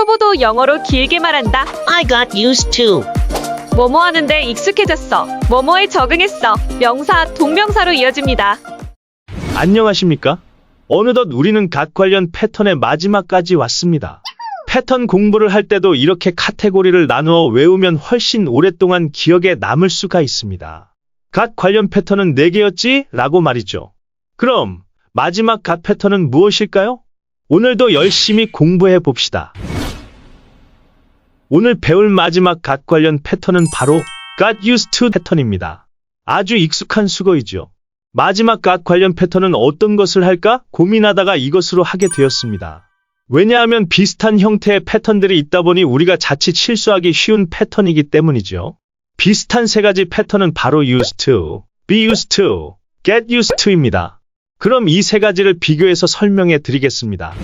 초보도 영어로 길게 말한다. I got used to. 뭐뭐 하는데 익숙해졌어. 뭐뭐에 적응했어. 명사, 동명사로 이어집니다. 안녕하십니까? 어느덧 우리는 각 관련 패턴의 마지막까지 왔습니다. 패턴 공부를 할 때도 이렇게 카테고리를 나누어 외우면 훨씬 오랫동안 기억에 남을 수가 있습니다. 각 관련 패턴은 4개였지? 라고 말이죠. 그럼 마지막 각 패턴은 무엇일까요? 오늘도 열심히 공부해 봅시다. 오늘 배울 마지막 각 관련 패턴은 바로 got used to 패턴입니다. 아주 익숙한 수거이죠. 마지막 각 관련 패턴은 어떤 것을 할까 고민하다가 이것으로 하게 되었습니다. 왜냐하면 비슷한 형태의 패턴들이 있다 보니 우리가 자칫 실수하기 쉬운 패턴이기 때문이죠. 비슷한 세 가지 패턴은 바로 used to, be used to, get used to입니다. 그럼 이 세 가지를 비교해서 설명해 드리겠습니다.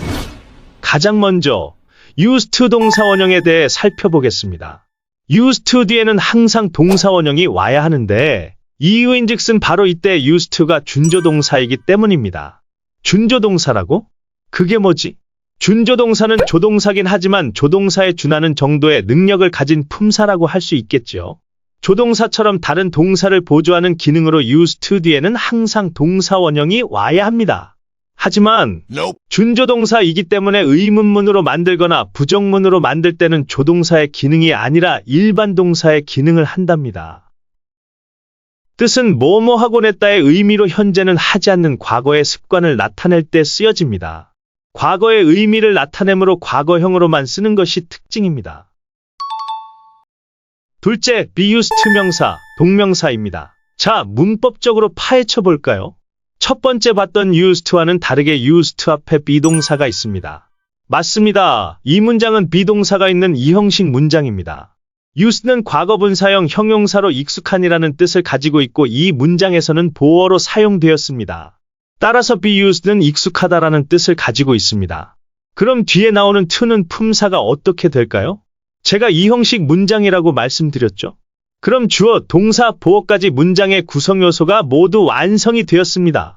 가장 먼저 used to 동사 원형에 대해 살펴보겠습니다. used 뒤에는 항상 동사 원형이 와야 하는데 이유인즉슨 바로 이때 used to가 준조동사이기 때문입니다. 준조동사라고? 그게 뭐지? 준조동사는 조동사긴 하지만 조동사에 준하는 정도의 능력을 가진 품사라고 할 수 있겠죠. 조동사처럼 다른 동사를 보조하는 기능으로 used 뒤에는 항상 동사 원형이 와야 합니다. 하지만 준조동사이기 때문에 의문문으로 만들거나 부정문으로 만들 때는 조동사의 기능이 아니라 일반 동사의 기능을 한답니다. 뜻은 뭐뭐 하곤 했다의 의미로 현재는 하지 않는 과거의 습관을 나타낼 때 쓰여집니다. 과거의 의미를 나타내므로 과거형으로만 쓰는 것이 특징입니다. 둘째, to 명사, 동명사입니다. 자, 문법적으로 파헤쳐 볼까요? 첫 번째 봤던 used to와는 다르게 used 앞에 비동사가 있습니다. 맞습니다. 이 문장은 비동사가 있는 이 형식 문장입니다. use는 과거 분사형 형용사로 익숙한이라는 뜻을 가지고 있고 이 문장에서는 보어로 사용되었습니다. 따라서 be used는 익숙하다라는 뜻을 가지고 있습니다. 그럼 뒤에 나오는 to는 품사가 어떻게 될까요? 제가 이 형식 문장이라고 말씀드렸죠? 그럼 주어, 동사, 보어까지 문장의 구성 요소가 모두 완성이 되었습니다.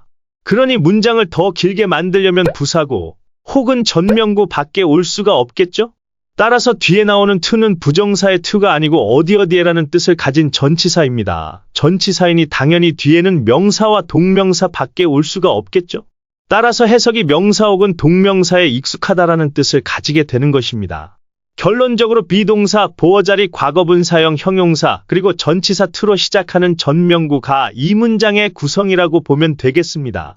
그러니 문장을 더 길게 만들려면 부사고 혹은 전명구 밖에 올 수가 없겠죠? 따라서 뒤에 나오는 to는 부정사의 to가 아니고 어디 어디에라는 뜻을 가진 전치사입니다. 전치사이니 당연히 뒤에는 명사와 동명사 밖에 올 수가 없겠죠? 따라서 해석이 명사 혹은 동명사에 익숙하다라는 뜻을 가지게 되는 것입니다. 결론적으로 비동사, 보어자리, 과거분사형 형용사, 그리고 전치사 to로 시작하는 전명구가 이 문장의 구성이라고 보면 되겠습니다.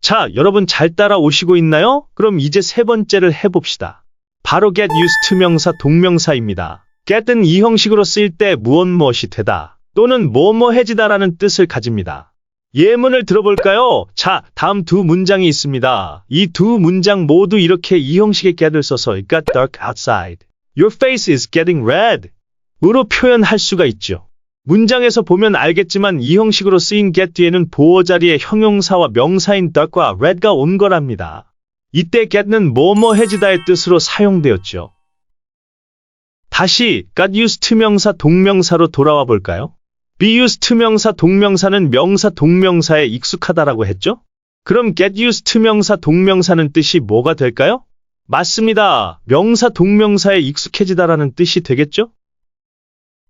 자, 여러분 잘 따라오시고 있나요? 그럼 이제 세 번째를 해봅시다. 바로 get used to 명사 동명사입니다. get은 이 형식으로 쓰일 때 무엇 무엇이 되다 또는 뭐뭐해지다라는 뜻을 가집니다. 예문을 들어볼까요? 자, 다음 두 문장이 있습니다. 이 두 문장 모두 이렇게 이 형식의 get을 써서 It got dark outside. Your face is getting red. 으로 표현할 수가 있죠. 문장에서 보면 알겠지만 이 형식으로 쓰인 get 뒤에는 보어 자리에 형용사와 명사인 dark과 red가 온 거랍니다. 이때 get는 뭐뭐해지다의 뜻으로 사용되었죠. 다시 got used to 명사 동명사로 돌아와 볼까요? Be used to 명사 동명사는 명사 동명사에 익숙하다라고 했죠? 그럼 get used to 명사 동명사는 뜻이 뭐가 될까요? 맞습니다. 명사 동명사에 익숙해지다라는 뜻이 되겠죠?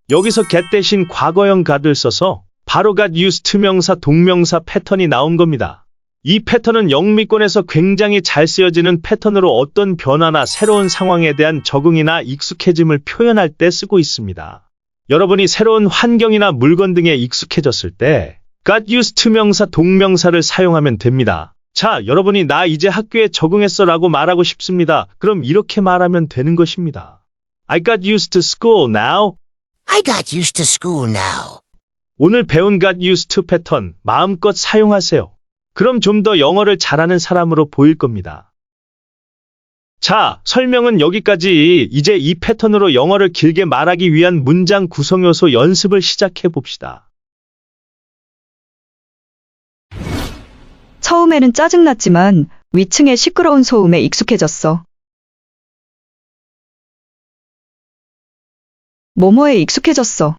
여기서 get 대신 과거형 got을 써서 바로 got used to 명사 동명사 패턴이 나온 겁니다. 이 패턴은 영미권에서 굉장히 잘 쓰여지는 패턴으로 어떤 변화나 새로운 상황에 대한 적응이나 익숙해짐을 표현할 때 쓰고 있습니다. 여러분이 새로운 환경이나 물건 등에 익숙해졌을 때 got used to 명사 동명사를 사용하면 됩니다. 자, 여러분이 나 이제 학교에 적응했어 라고 말하고 싶습니다. 그럼 이렇게 말하면 되는 것입니다. I got used to school now. I got used to school now. 오늘 배운 got used to 패턴 마음껏 사용하세요. 그럼 좀 더 영어를 잘하는 사람으로 보일 겁니다. 자, 설명은 여기까지. 이제 이 패턴으로 영어를 길게 말하기 위한 문장 구성 요소 연습을 시작해 봅시다. 처음에는 짜증났지만 위층의 시끄러운 소음에 익숙해졌어. 뭐뭐에 익숙해졌어.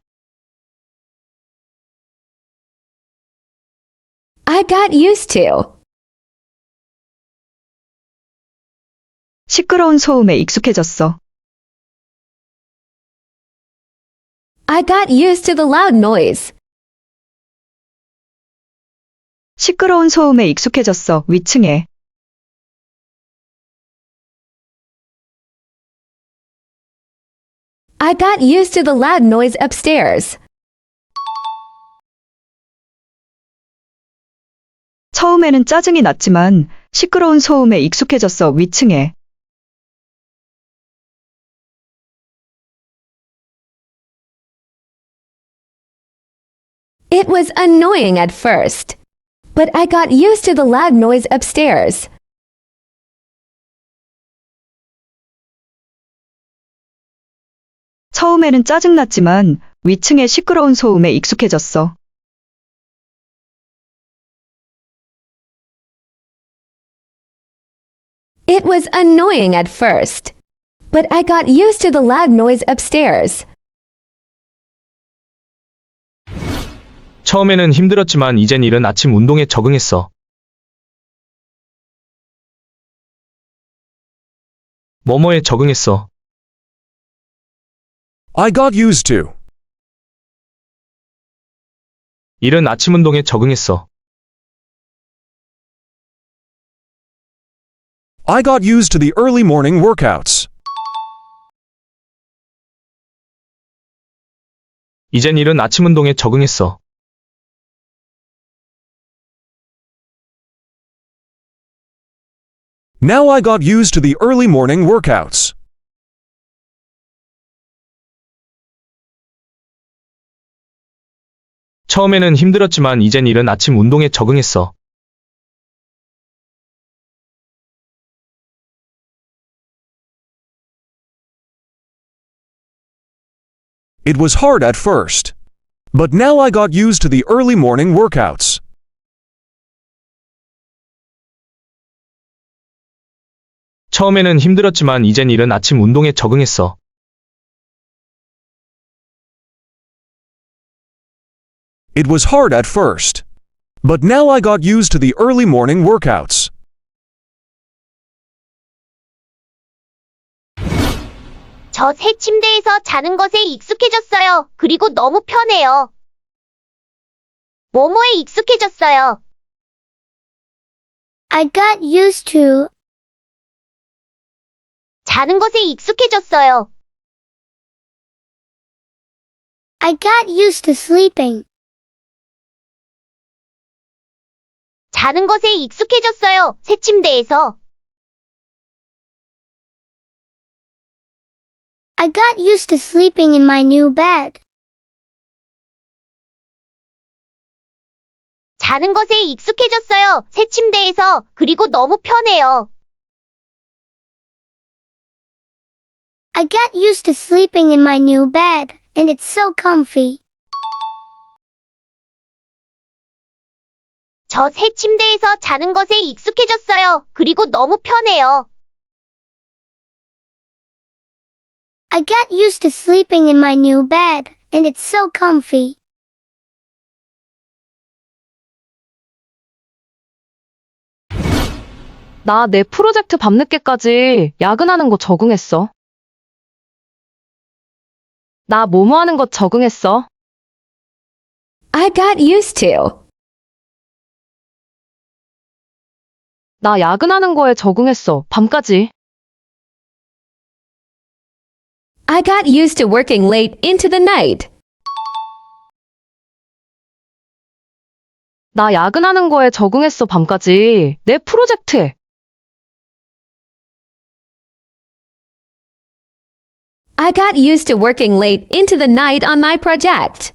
I got used to. 시끄러운 소음에 익숙해졌어. I got used to the loud noise. 시끄러운 소음에 익숙해졌어. 위층에. I got used to the loud noise upstairs. 처음에는 짜증이 났지만 시끄러운 소음에 익숙해졌어. 위층에. It was annoying at first, but I got used to the loud noise upstairs. 처음에는 짜증났지만 위층의 시끄러운 소음에 익숙해졌어. It was annoying at first, but I got used to the loud noise upstairs. 처음에는 힘들었지만 이젠 이른 아침 운동에 적응했어. 뭐뭐에 적응했어. I got used to. 이른 아침 운동에 적응했어. I got used to the early morning workouts. 이젠 이른 아침 운동에 적응했어. Now I got used to the early morning workouts. 처음에는 힘들었지만 이젠 이른 아침 운동에 적응했어. It was hard at first. But now I got used to the early morning workouts. 처음에는 힘들었지만 이젠 이른 아침 운동에 적응했어. It was hard at first. But now I got used to the early morning workouts. 저 새 침대에서 자는 것에 익숙해졌어요. 그리고 너무 편해요. 뭐뭐에 익숙해졌어요. I got used to. 자는 것에 익숙해졌어요. I got used to sleeping. 자는 것에 익숙해졌어요. 새 침대에서. I got used to sleeping in my new bed. 자는 것에 익숙해졌어요. 새 침대에서. 그리고 너무 편해요. I got used to sleeping in my new bed, and it's so comfy. 저 새 침대에서 자는 것에 익숙해졌어요. 그리고 너무 편해요. I got used to sleeping in my new bed, and it's so comfy. 나 내 프로젝트 밤늦게까지 야근하는 거 적응했어. 나 뭐뭐 하는 것 적응했어. I got used to. 나 야근하는 거에 적응했어. 밤까지. I got used to working late into the night. 나 야근하는 거에 적응했어. 밤까지. 내 프로젝트에. I got used to working late into the night on my project.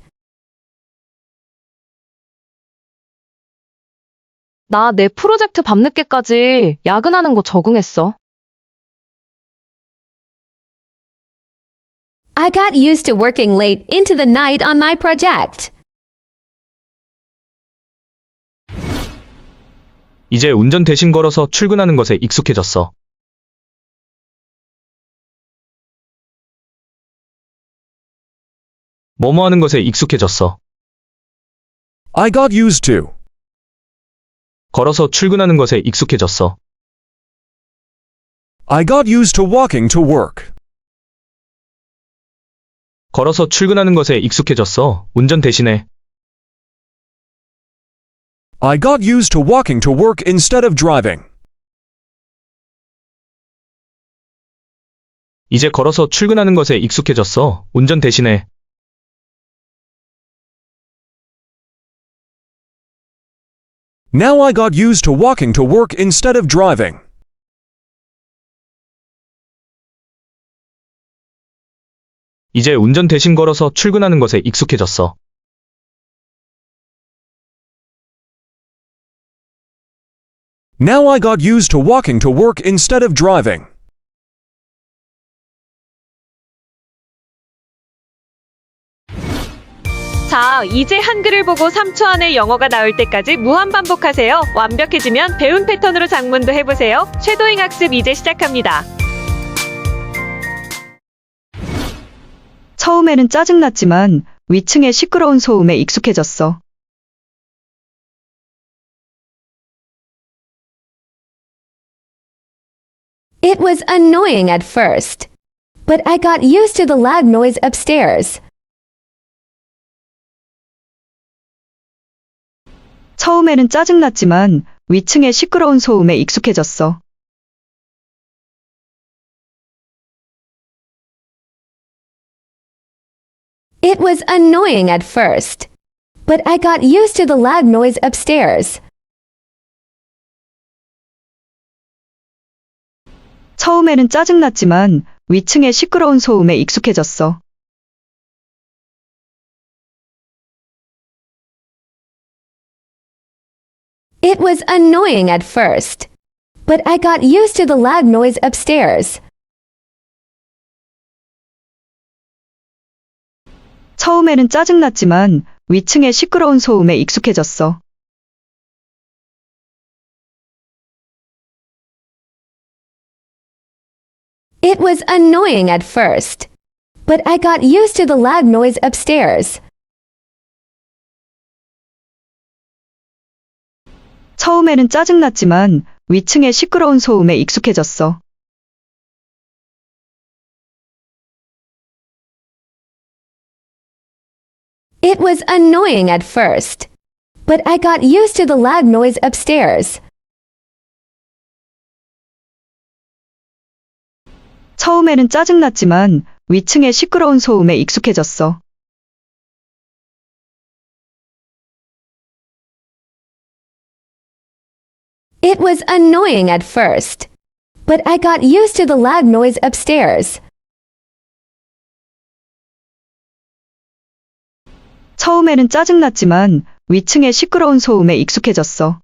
나 내 프로젝트 밤늦게까지 야근하는 거 적응했어. I got used to working late into the night on my project. 이제 운전 대신 걸어서 출근하는 것에 익숙해졌어. 뭐뭐 하는 것에 익숙해졌어. I got used to. 걸어서 출근하는 것에 익숙해졌어. I got used to walking to work. 걸어서 출근하는 것에 익숙해졌어. 운전 대신에. I got used to walking to work instead of driving. 이제 걸어서 출근하는 것에 익숙해졌어. 운전 대신에. Now I got used to walking to work instead of driving. 이제 운전 대신 걸어서 출근하는 것에 익숙해졌어. Now I got used to walking to work instead of driving. 자, 이제 한글을 보고 3초 안에 영어가 나올 때까지 무한 반복하세요. 완벽해지면 배운 패턴으로 장문도 해보세요. 쉐도잉 학습 이제 시작합니다. 처음에는 짜증났지만 위층의 시끄러운 소음에 익숙해졌어. It was annoying at first, but I got used to the loud noise upstairs. 처음에는 짜증났지만 위층의 시끄러운 소음에 익숙해졌어. It was annoying at first, but I got used to the loud noise upstairs. 처음에는 짜증났지만 위층의 시끄러운 소음에 익숙해졌어. It was annoying at first, but I got used to the loud noise upstairs. 처음에는 짜증났지만 위층의 시끄러운 소음에 익숙해졌어. It was annoying at first, but I got used to the loud noise upstairs. 처음에는 짜증났지만 위층의 시끄러운 소음에 익숙해졌어. It was annoying at first, but I got used to the loud noise upstairs. 처음에는 짜증났지만 위층의 시끄러운 소음에 익숙해졌어. It was annoying at first, but I got used to the loud noise upstairs. 처음에는 짜증났지만 위층의 시끄러운 소음에 익숙해졌어.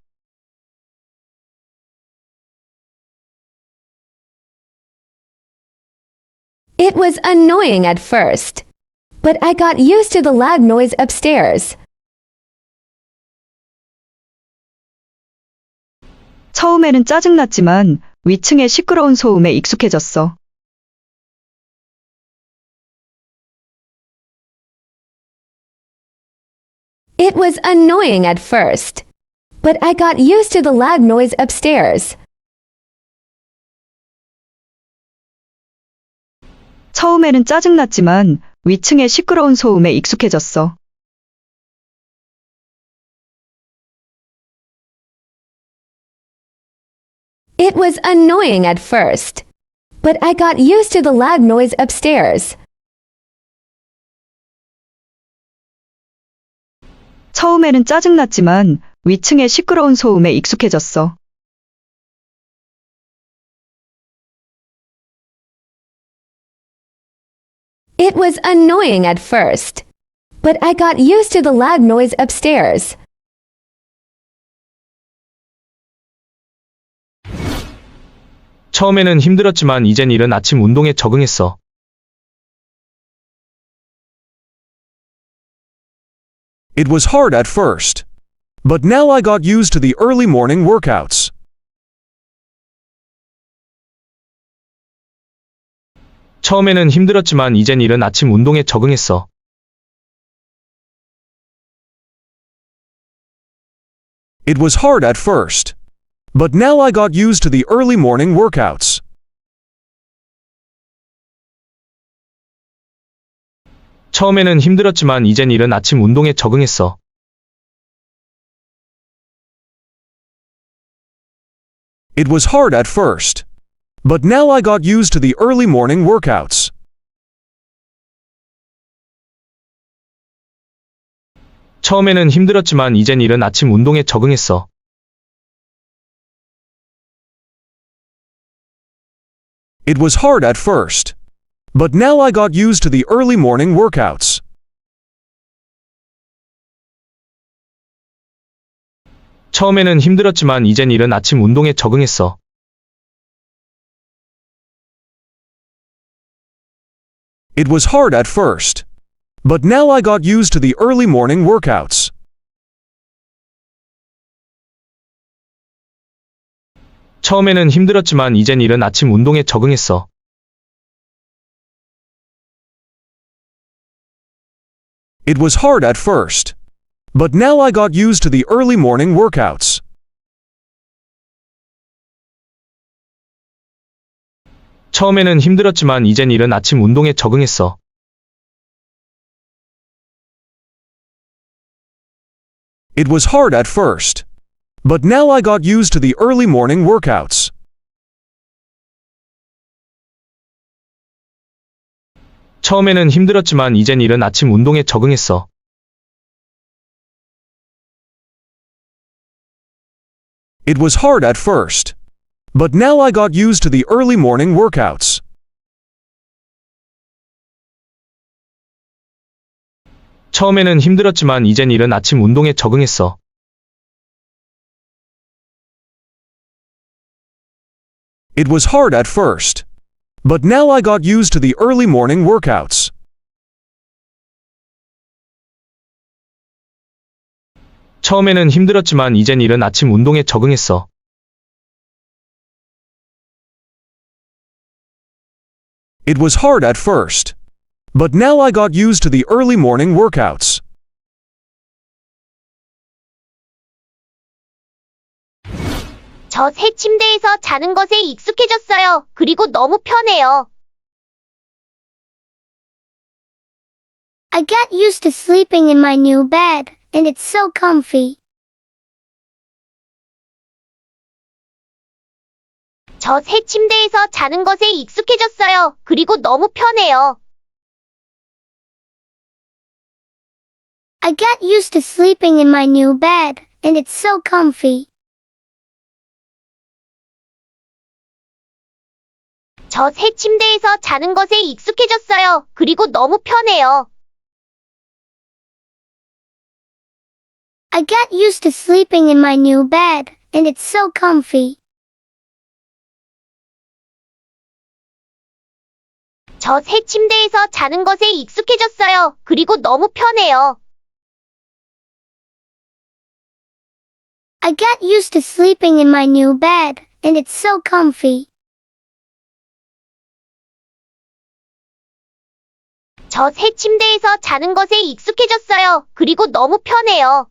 It was annoying at first, but I got used to the loud noise upstairs. 처음에는 짜증났지만 위층의 시끄러운 소음에 익숙해졌어. It was annoying at first, but I got used to the loud noise upstairs. 처음에는 짜증났지만 위층의 시끄러운 소음에 익숙해졌어. It was annoying at first, but I got used to the loud noise upstairs. 처음에는 짜증났지만 위층의 시끄러운 소음에 익숙해졌어. It was annoying at first, but I got used to the loud noise upstairs. 처음에는 힘들었지만 이젠 이른 아침 운동에 적응했어. It was hard at first. But now I got used to the early morning workouts. 처음에는 힘들었지만 이젠 이른 아침 운동에 적응했어. It was hard at first. But now I got used to the early morning workouts. It was hard at first. But now I got used to the early morning workouts. 처음에는 힘들었지만 이젠 아침 운동에 적응했어. It was hard at first. But now I got used to the early morning workouts. 처음에는 힘들었지만 이젠 이른 아침 운동에 적응했어. It was hard at first. But now I got used to the early morning workouts. 처음에는 힘들었지만 이젠 이른 아침 운동에 적응했어. It was hard at first. But now I got used to the early morning workouts. 처음에는 힘들었지만 이젠 이른 아침 운동에 적응했어. It was hard at first. But now I got used to the early morning workouts. 처음에는 힘들었지만 이젠 이른 아침 운동에 적응했어. It was hard at first. But now I got used to the early morning workouts. 처음에는 힘들었지만 이젠 이른 아침 운동에 적응했어. It was hard at first. But now I got used to the early morning workouts. 처음에는 힘들었지만 이젠 이른 아침 운동에 적응했어. It was hard at first. But now I got used to the early morning workouts. 저 새 침대에서 자는 것에 익숙해졌어요. 그리고 너무 편해요. I got used to sleeping in my new bed, and it's so comfy. 저 새 침대에서 자는 것에 익숙해졌어요. 그리고 너무 편해요. I got used to sleeping in my new bed, and it's so comfy. 저 새 침대에서 자는 것에 익숙해졌어요. 그리고 너무 편해요. I got used to sleeping in my new bed, and it's so comfy. 저 새 침대에서 자는 것에 익숙해졌어요. 그리고 너무 편해요. I got used to sleeping in my new bed, and it's so comfy. 저 새 침대에서 자는 것에 익숙해졌어요. 그리고 너무 편해요.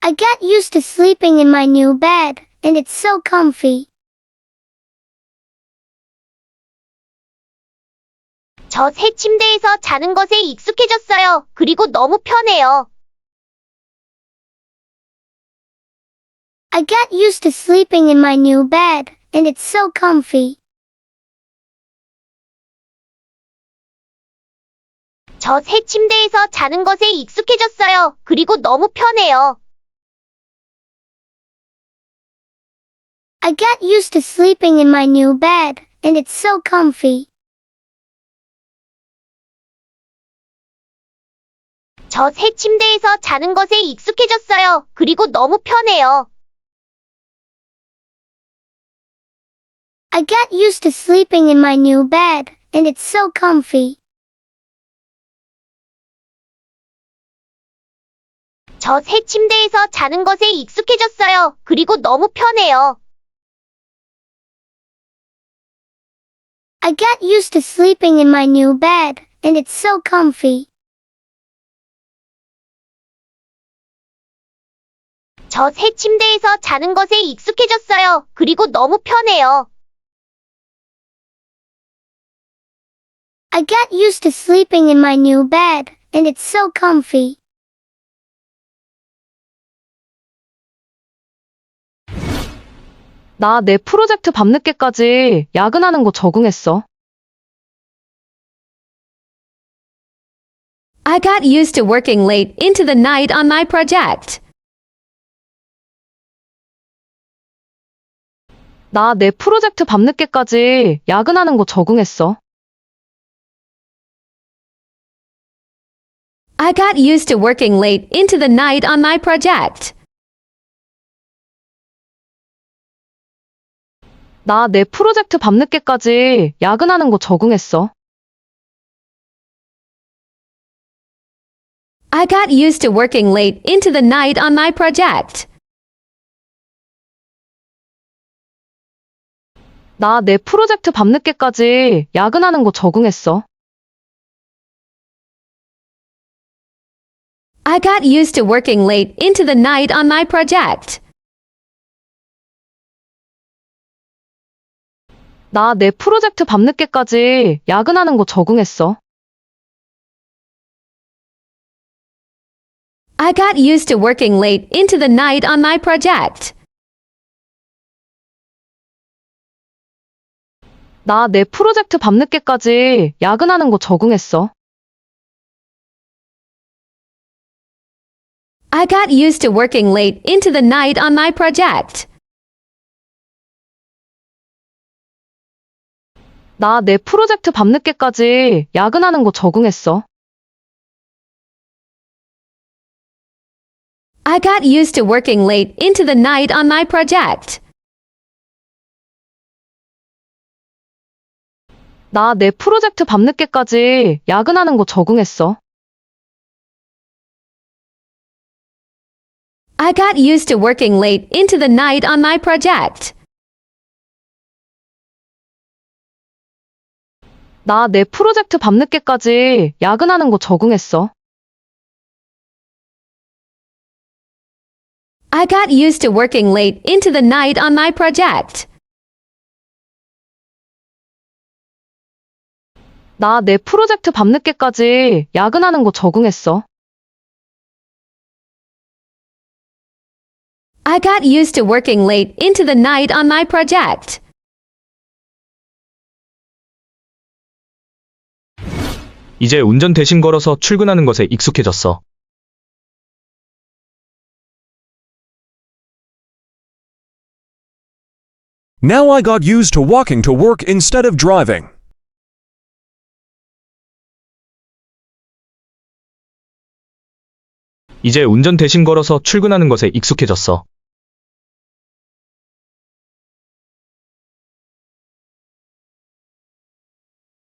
I got used to sleeping in my new bed, and it's so comfy. 저 새 침대에서 자는 것에 익숙해졌어요. 그리고 너무 편해요. I got used to sleeping in my new bed, and it's so comfy. 저 새 침대에서 자는 것에 익숙해졌어요. 그리고 너무 편해요. I got used to sleeping in my new bed, and it's so comfy. 저 새 침대에서 자는 것에 익숙해졌어요. 그리고 너무 편해요. I got used to sleeping in my new bed, and it's so comfy. 저 새 침대에서 자는 것에 익숙해졌어요. 그리고 너무 편해요. I got used to sleeping in my new bed, and it's so comfy. 저 새 침대에서 자는 것에 익숙해졌어요. 그리고 너무 편해요. I got used to sleeping in my new bed, and it's so comfy. 나 내 프로젝트 밤늦게까지 야근하는 거 적응했어. I got used to working late into the night on my project. 나 내 프로젝트 밤늦게까지 야근하는 거 적응했어. I got used to working late into the night on my project. 나 내 프로젝트 밤늦게까지 야근하는 거 적응했어. I got used to working late into the night on my project. 나 내 프로젝트 밤늦게까지 야근하는 거 적응했어. I got used to working late into the night on my project. 나 내 프로젝트 밤늦게까지 야근하는 거 적응했어. I got used to working late into the night on my project. 나 내 프로젝트 밤늦게까지 야근하는 거 적응했어. I got used to working late into the night on my project. 나 내 프로젝트 밤늦게까지 야근하는 거 적응했어. I got used to working late into the night on my project. 나 내 프로젝트 밤늦게까지 야근하는 거 적응했어. I got used to working late into the night on my project. 나 내 프로젝트 밤늦게까지 야근하는 거 적응했어. I got used to working late into the night on my project. 나 내 프로젝트 밤늦게까지 야근하는 거 적응했어. I got used to working late into the night on my project. 이제 운전 대신 걸어서 출근하는 것에 익숙해졌어. Now I got used to walking to work instead of driving. 이제 운전 대신 걸어서 출근하는 것에 익숙해졌어.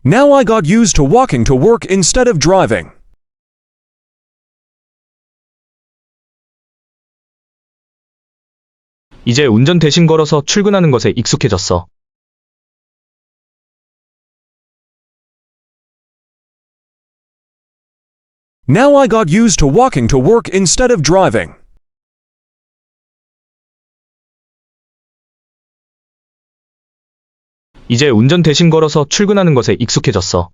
Now I got used to walking to work instead of driving. 이제 운전 대신 걸어서 출근하는 것에 익숙해졌어. Now I got used to walking to work instead of driving. 이제 운전 대신 걸어서 출근하는 것에 익숙해졌어.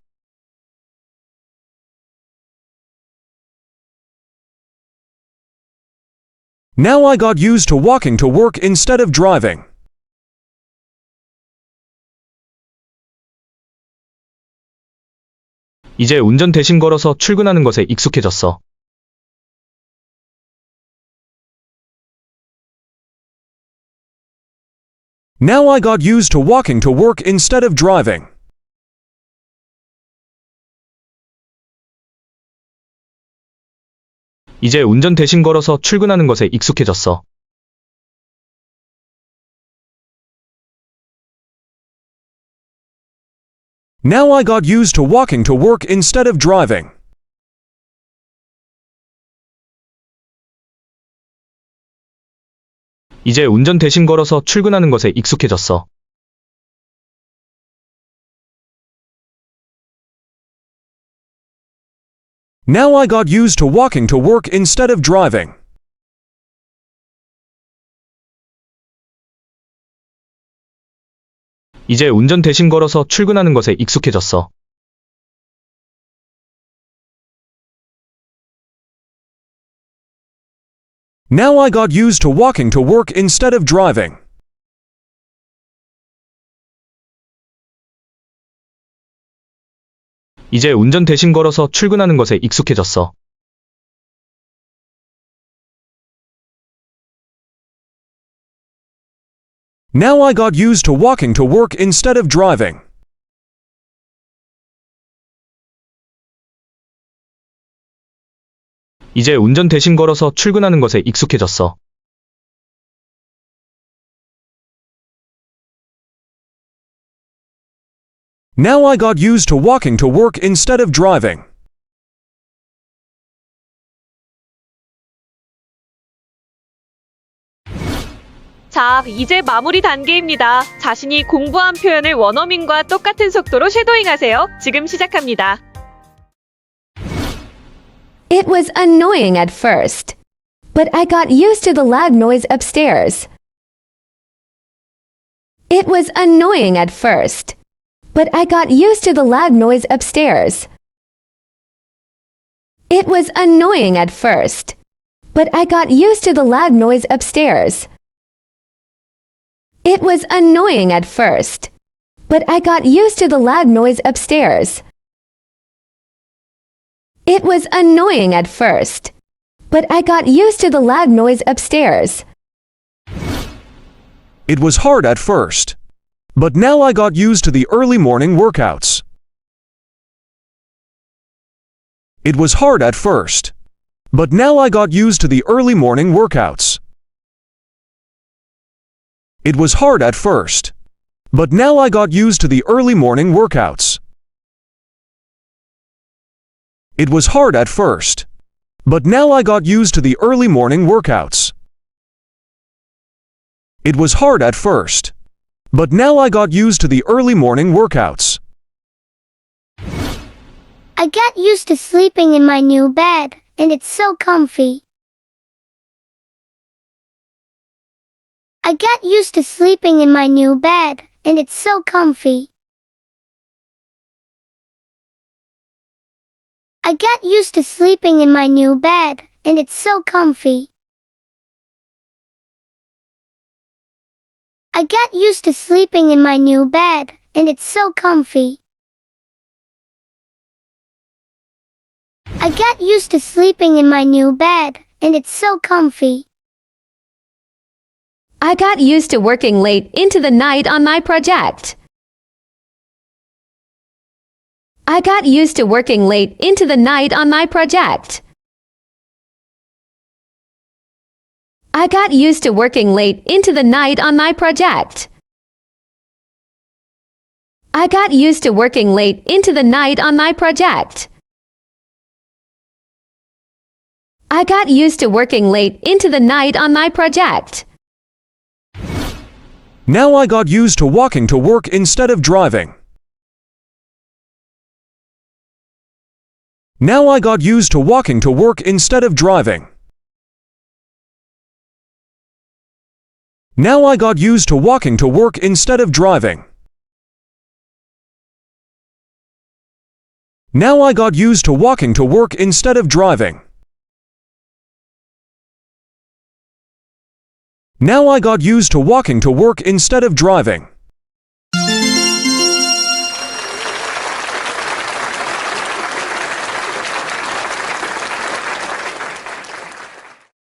Now I got used to walking to work instead of driving. 이제 운전 대신 걸어서 출근하는 것에 익숙해졌어. Now I got used to walking to work instead of driving. 이제 운전 대신 걸어서 출근하는 것에 익숙해졌어. Now I got used to walking to work instead of driving. 이제 운전 대신 걸어서 출근하는 것에 익숙해졌어. Now I got used to walking to work instead of driving. 이제 운전 대신 걸어서 출근하는 것에 익숙해졌어. Now I got used to walking to work instead of driving. 이제 운전 대신 걸어서 출근하는 것에 익숙해졌어. Now I got used to walking to work instead of driving. 이제 운전 대신 걸어서 출근하는 것에 익숙해졌어. Now I got used to walking to work instead of driving. 자, 이제 마무리 단계입니다. 자신이 공부한 표현을 원어민과 똑같은 속도로 쉐도잉 하세요. 지금 시작합니다. It was annoying at first, but I got used to the loud noise upstairs. It was annoying at first, but I got used to the loud noise upstairs. It was annoying at first, but I got used to the loud noise upstairs. It was annoying at first, but I got used to the loud noise upstairs. It was annoying at first, but I got used to the loud noise upstairs. It was hard at first. But now I got used to the early morning workouts. It was hard at first. But now I got used to the early morning workouts. It was hard at first. But now I got used to the early morning workouts. It was hard at first. But now I got used to the early morning workouts. It was hard at first. But now I got used to the early morning workouts. I got used to sleeping in my new bed, and it's so comfy. I got used to sleeping in my new bed, and it's so comfy. I got used to sleeping in my new bed, and it's so comfy. I got used to sleeping in my new bed, and it's so comfy. I got used to sleeping in my new bed, and it's so comfy. I got used to working late into the night on my project. I got used to working late into the night on my project. I got used to working late into the night on my project. I got used to working late into the night on my project. I got used to working late into the night on my project. Now I got used to walking to work instead of driving. Now I got used to walking to work instead of driving. Now I got used to walking to work instead of driving. Now I got used to walking to work instead of driving. Now I got used to walking to work instead of driving.